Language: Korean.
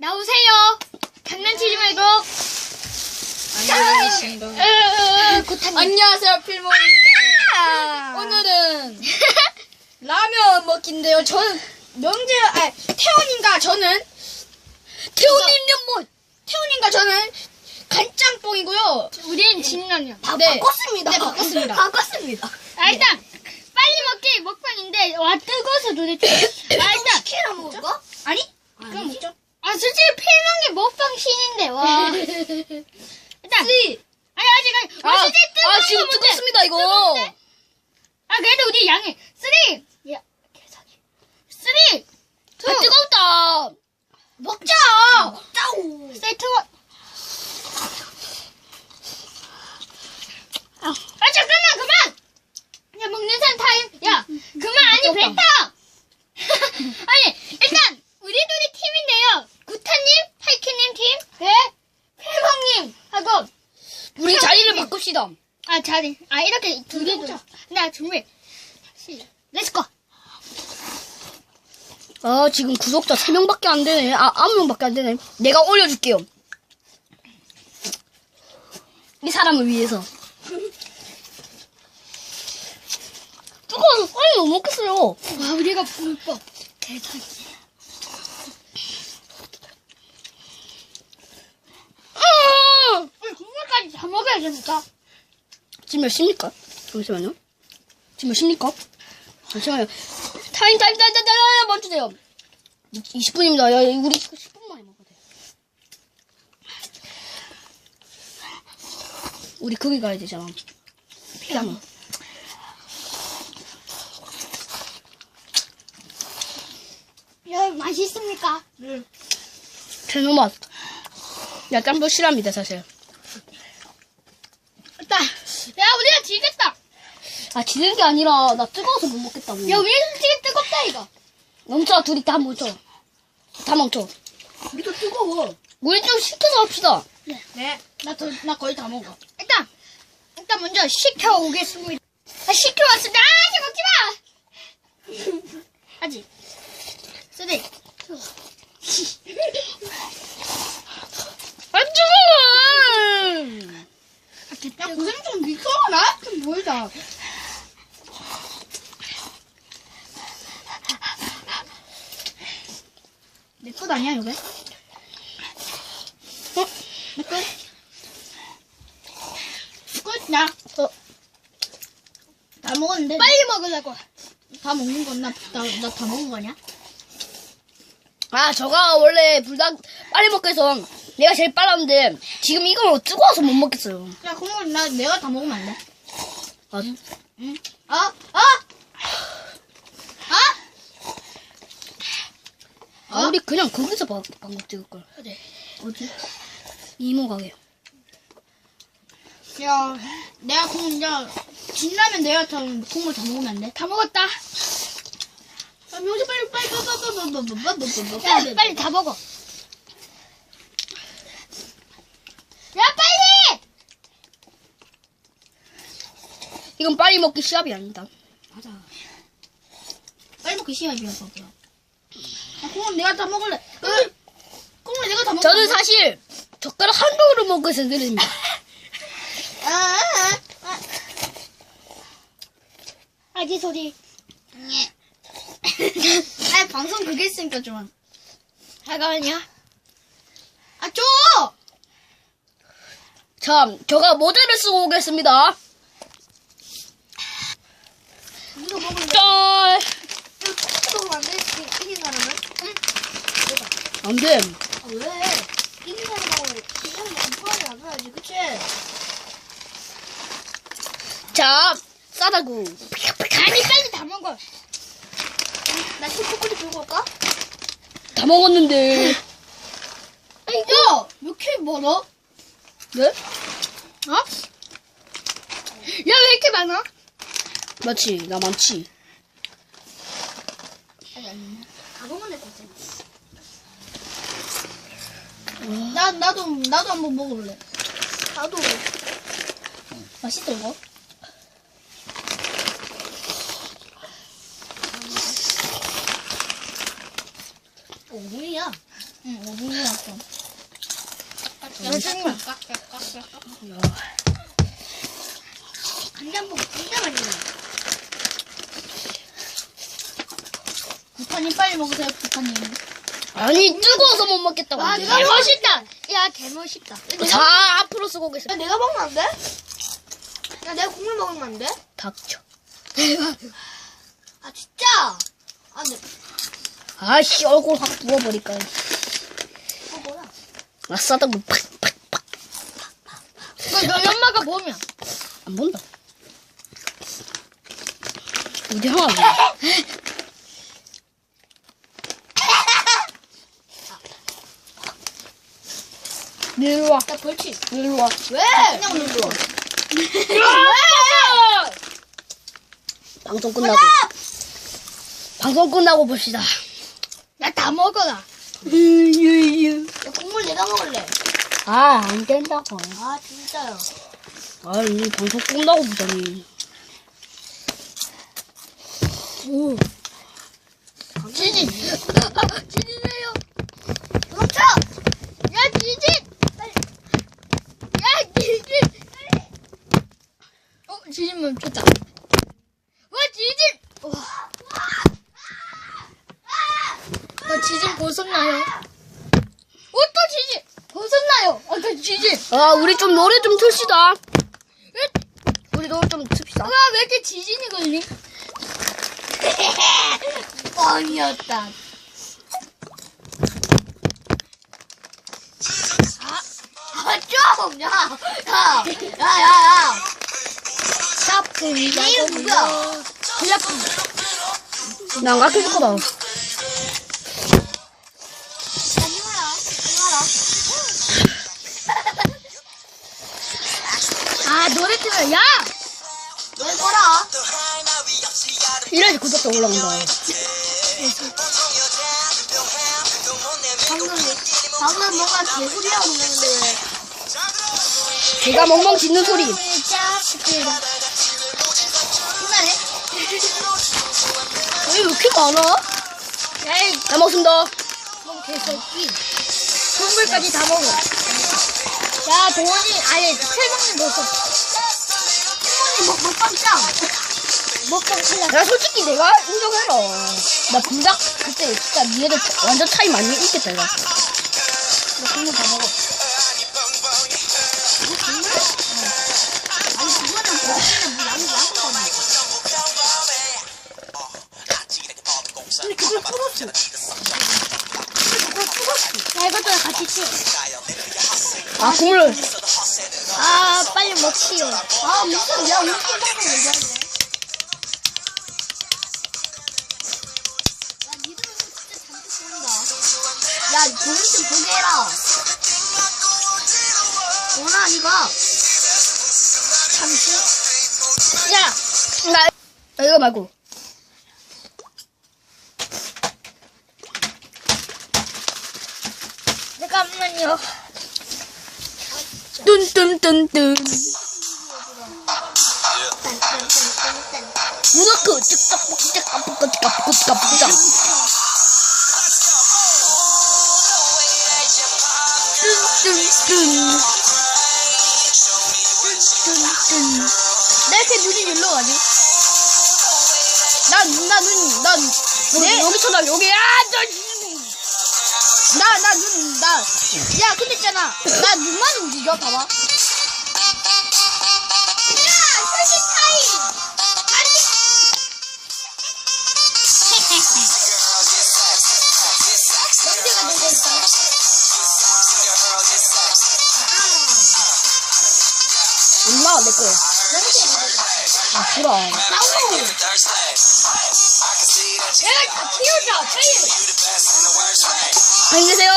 나오세요. 장난치지 말고. 안녕하십니까. 으, 구타님. 안녕하세요, 필모입니다. 오늘은 라면 먹기인데요. 저는 명재, 아, 태원님과 저는 태원님은 뭐, 태원님과 저는 간짬뽕이고요. 우린 진라면. 바, 바꿨습니다. 네, 바꿨습니다. 바꿨습니다. 아, 일단, 빨리 먹기 먹방인데, 와, 뜨거워서 도대체. 아, 일단, 치킨을 먹을까? 아니? 그럼 먹죠. 아, 솔직히 필망이 먹방 신인데, 와. 일단, 쓰리. 아니, 아직, 아직, 아, 진짜 뜨거운 아, 지금. 뜨겁습니다, 이거. 뜨거운데? 아, 그래도 우리 양해. 쓰리! 야, 개사기. 쓰리! 투! 아, 뜨겁다. 먹자. 먹자고. 세트 원. 아, 잠깐만, 그만! 야, 먹는 사람 타임. 야, 그만, 아니, 뱉어! 아니, 일단, 우리 둘이 팀인데요. 구타님, 하이키님 팀, 네, 필먹님, 하고, 우리 자리를 바꿉시다. 아, 자리. 아, 이렇게 두 개, 두나 준비. 시, 렛츠고! 아, 지금 구독자 3명밖에 안 되네. 아, 9명밖에 안 되네. 내가 올려줄게요. 이 사람을 위해서. 뜨거워서 빨리 못 먹겠어요. 와, 우리가 불법. 대단히. 아! 우리 국물까지 다 먹어야 되니까. 지금 몇 시입니까? 잠시만요. 지금 몇 시입니까? 잠시만요. 타임, 타임, 타임, 타임, 타임, 멈추세요. 20분입니다. 야, 우리 10분 만에 먹어야 돼. 우리 거기 가야 되잖아. 피아노. 야, 맛있습니까? 대노 맛. 야, 짬뽕 싫어합니다, 사실. 일단, 야, 우리가 지겠다. 아, 지는 게 아니라, 나 뜨거워서 못 먹겠다고. 야, 우리 솔직히 뜨겁다, 이거. 멈춰, 둘이 다 멈춰. 다 멈춰. 우리도 뜨거워. 우리 좀 시켜서 합시다. 네. 나, 더, 나 거의 다 먹어. 일단, 일단 먼저 시켜오겠습니다. 아, 시켜왔습니다. 아, 이제 먹지 마! 하지. 쓰리. 안 뜨거워! 야, 고생 좀 미쳐라. 좀 보이자. 내것 아니야, 이게? 어? 내 것? 끝? 나, 어. 다 먹었는데. 빨리 먹으려고. 다 먹는 건 나, 나, 나 다 먹은 거 아니야? 아, 저가 원래 불닭 빨리 해서 내가 제일 빨랐는데 지금 이건 뜨거워서 못 먹겠어요. 야, 그러면 나, 내가 다 먹으면 안 돼? 아, 응? 어? 어? 어? 아, 우리 그냥 거기서 방, 방금 찍을 걸. 그래. 어디? 이모 가게. 야, 내가 그럼 이제 진라면 내가 다 국물 다 먹으면 안 돼? 다 먹었다. 아, 명수 빨리 빨리 빨리 빨리 빨리 빨리 빨리 빨리 야, 빨리 빨리 다 먹어. 야, 빨리! 이건 빨리 먹기 시합이 아니다. 맞아. 빨리 먹기 시합이야, 봐봐. 아, 그럼 내가 다 먹을래. 그럼, 그럼 내가 다 먹을래. 저는 사실 젓가락 한. 아, 아, 아. 아기 소리. 아, 방송 그게 있으니까 좀. 잠깐만요. 아, 줘! 자, 저가 모델을 쓰고 오겠습니다. 이거 먹을래? 짠! 이거 먹으면 안 돼? 이- 이긴 사람은? 응? 안 돼. 아, 왜? 이긴 사람하고, 이긴 사람은 안 포함이 안 해야지, 그치? 자, 싸다구. 아니, 빨리 다 먹어. 나 초콜릿 들고 올까? 다 먹었는데. 아, 야! 왜 이렇게 멀어? 네? 어? 야, 왜 이렇게 많아? 맞지, 나 많지. 아니, 아니. 될것 같아. 나, 나도, 나도 한번 먹어볼래. 나도. 맛있어, 이거? 오금이야. 응, 5분 지났어. 여자님 간장국 진짜 맛있네. 구타님 빨리 먹으세요, 구타님. 아니 뜨거워서 못 먹겠다고. 와 내가. 개멋있다 야 개멋있다 자 앞으로 쓰고 야, 계세요. 내가 먹으면 안 돼? 야, 내가 국물 먹으면 안 돼? 닥쳐. 아, 진짜? 아, 네. 아씨 얼굴 확 부어버릴까. 어, 뭐야? 아싸다고 팍팍팍 너, 너 엄마가 보면 안 본다. 어디 하나? 일로 와. 나 벌칙. 일로 와. 왜? 그냥 눌러. 방송 끝나고. 방송 끝나고 봅시다. 야다 먹어라 야, 국물 내가 먹을래. 아, 안 된다고. 아, 진짜요. 아, 이 방송 끝나고 보자니. 오. 지진 지진해요 그렇죠! 야 지진 야 지진 어 지진 멈췄다 와 지진 와 어, 지진 벗었나요? 어, 또 지진! 벗었나요? 어, 또 지진! 아, 우리 좀 노래 좀 틀시다. 우리 노래 좀 틉시다. 와, 왜 이렇게 지진이 걸리? 뻥이었다. 아, 아, 좀! 야! 야! 야, 야, 야! 샤프리. 내 이름 누구야? 나안 가르쳐줄 이래야지 구독자 올라간다. 방금, 방금 뭔가 개소리하고 있는데 왜? 제가 멍멍 짖는 소리. 끝나네? 왜 이렇게 많아? 야, 이잘 먹습니다. 놈 개새끼. 국물까지 다 먹어. 야, 도원이, 아예, 세방님 벌써. 먹, 먹방짱! 먹방 탈락. 야, 솔직히 내가 인정해라. 나 분작 그때 진짜 니네들 차- 완전 차이 많이 있겠다, 이거. 너 국물 다 먹어. 그거는 먹으면 뭐 양이 양거네 근데 그걸 풀었어. 야, 이것도 같이 치워. 아, 국물. 아, 빨리 먹지요. 아, 무슨, 야, 우리 꿀떡을 얘기하네. 가. 잠시. 야, 나, 아, 이거 말고. 잠깐만요. 뚠뚠뚠뚠. 무너크, 까뿌까, 까뿌까. 뚠뚠뚠. 뚠뚠뚠. 내 이렇게 눈이 일로 가지? 난, 나 눈, 난, 여기, 여기 쳐다, 여기, 아, 저, 나, 나 눈, 나. 야, 근데 있잖아. 나 눈만 움직여, 봐봐. 싫어. 다 키우자, 빨리. 안녕히 계세요.